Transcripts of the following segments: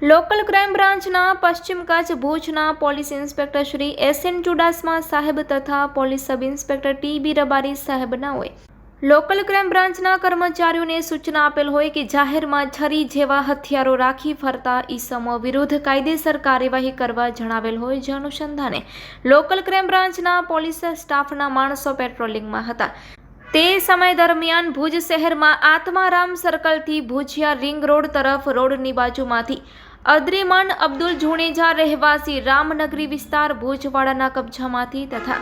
બ્રાન્ચના પશ્ચિમ કચ્છ ભુજના police inspector Shri S N Chudasama saheb તથા police sub inspector T B Rabari સાહેબનાઓએ local crime બ્રાન્ચના કર્મચારીઓને સૂચના આપેલ હોય કે જાહેરમાં છરી જેવા હથિયારો રાખી ફરતા ઈસમો વિરુદ્ધ કાયદેસર કાર્યવાહી કરવા જણાવેલ હોય જે અનુસંધાને લોકલ ક્રાઇમ બ્રાન્ચના પોલીસ સ્ટાફના માણસો પેટ્રોલિંગમાં હતા. તે સમય દરમિયાન ભુજ શહેરમાં આત્મારામ સર્કલથી ભુજિયા રિંગ રોડ તરફ રોડની બાજુમાંથી અદ્રિમાન અબ્દુલ જુણેજા રહેવાસી રામનગરી વિસ્તાર ભુજવાડાના કબજામાંથી તથા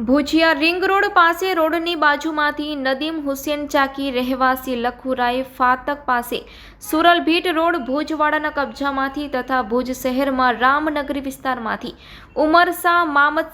ભુજિયા રિંગ રોડ પાસે રોડની બાજુમાંથી નદીમ હુસેન ચાકી રહેવાસી લખુરાય ફાતક પાસે સુરલભીટ રોડ ભુજવાડાના કબજામાંથી તથા ભુજ શહેરમાં રામનગરી વિસ્તારમાંથી ઉમરસા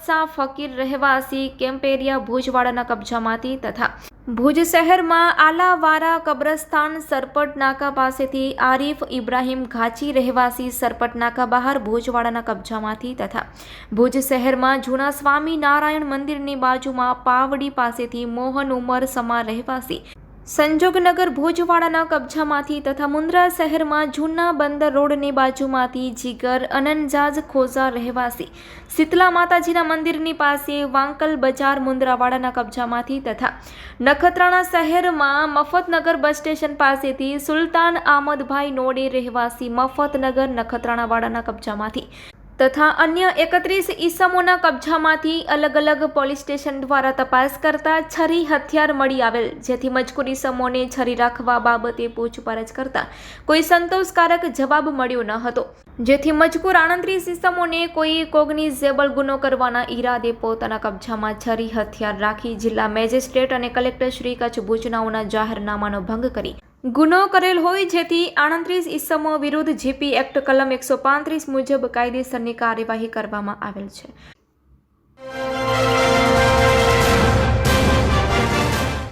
શાહ ફકીર રહેવાસી કેમ્પેરિયા ભુજવાડાના કબજામાંથી તથા ભુજ શહેરમાં આલાવારા કબ્રસ્તાન સરપટ નાકા પાસેથી આરીફ ઇબ્રાહીમ ઘાચી રહેવાસી સરપટ નાકા બહાર ભુજવાડાના કબજામાંથી તથા ભુજ શહેરમાં જૂના સ્વામી નારાયણ મંદિરની બાજુમાં પાવડી પાસેથી મોહન ઉમર સમા રહેવાસી સંજોગનગર ભોજવાડાના કબજામાંથી તથા મુન્દ્રા શહેરમાં જૂના બંદર રોડની બાજુમાંથી જીગર અનંજાજ ખોઝા રહેવાસી. શીતલા માતાજીના મંદિરની પાસે વાંકલ બજાર મુન્દ્રાવાડાના કબજામાંથી તથા નખત્રાણા શહેરમાં મફતનગર બસ સ્ટેશન પાસેથી સુલતાન આમદભાઈ નોડે રહેવાસી મફતનગર નખત્રાણાવાડાના કબજામાંથી. તથા અન્ય એકત્રીસ ઈસમોના કબજામાંથી અલગ અલગ પોલીસ સ્ટેશન દ્વારા તપાસ કરતા છરી હથિયાર મળી આવેલ, જેથી મજકૂર ઈસમોને છરી રાખવા બાબતે પૂછપરછ કરતા કોઈ સંતોષકારક જવાબ મળ્યો ન હતો. જેથી મજકૂર આણંત્રીસ ઈસમોને કોઈ કોગ્નિઝેબલ ગુનો કરવાના ઈરાદે પોતાના કબજામાં છરી હથિયાર રાખી જિલ્લા મેજિસ્ટ્રેટ અને કલેક્ટર શ્રી કચ્છ ભુજનાઓના જાહેરનામાનો ભંગ કરી ગુનો કરેલ હોય જેથી આણત્રીસ ઈસમો વિરુદ્ધ જીપી એક્ટ કલમ એકસો પાંત્રીસ મુજબ કાયદેસરની કાર્યવાહી કરવામાં આવેલ છે.